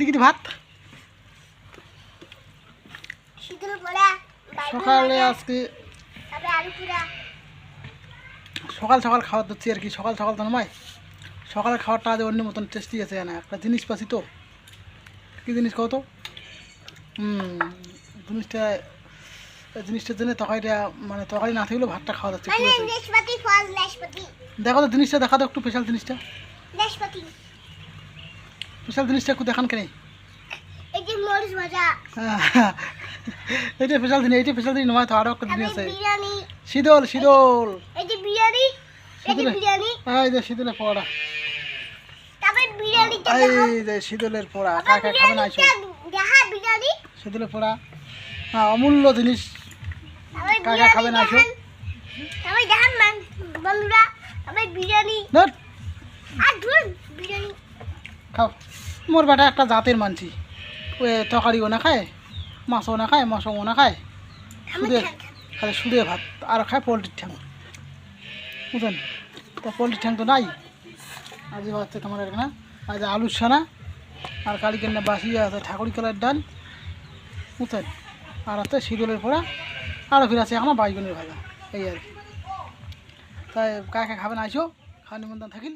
কিতি ভাত? সকালে আজকে সকাল সকাল খাবার দিচ্ছি আর কি সকাল সকাল তো নয়। সকালের খাবারটা আজ অন্য মতন টেস্টি আছে না একটা জিনিস পাচ্ছি তো। কী জিনিস কত হুম জিনিসটা এই জিনিসটার জন্য তরকারিটা মানে তরকারি না থাকলেও ভাতটা খাওয়া যাচ্ছে মানে দেখো তো জিনিসটা দেখা তো একটু স্পেশাল জিনিসটা। স্পেশাল জিনিসটা একটু দেখান কেন। এইটা স্পেশাল জিনিস এইটা স্পেশাল জিনিস নয় তো আরও একটা তারপরে আছে। শীতল শীতল। শীতলের পোড়া শীতলের কাকা খাবে না শীতলের হ্যাঁ অমূল্য জিনিস। কাকা খাবে না বন্ধুরা আর বিরিয়ানি। খাও। মোর বেটা একটা জাতের মানছি। ওই তরকারিও না খায় মাছও না খায় মাছও না খায়। সুদে। খালি সুদে ভাত আর খায় পোলট্রির ঠ্যাং। বুঝলেন? তা পোলট্রির ঠ্যাং তো নাই। আজ হচ্ছে তোমার এখানে আজ আলুর সানা আর কালকে না বাসি আছে ঠাকুরি কলার ডাল। বুঝলেন? আর হচ্ছে শীতলের পোড়া আরও ফিরে আছে এখন বাইগুনের ভাজা। এই আর কি। তাই কাকে খাবেন আইসো খাওয়া নিমন্ত্রণ থাকিল।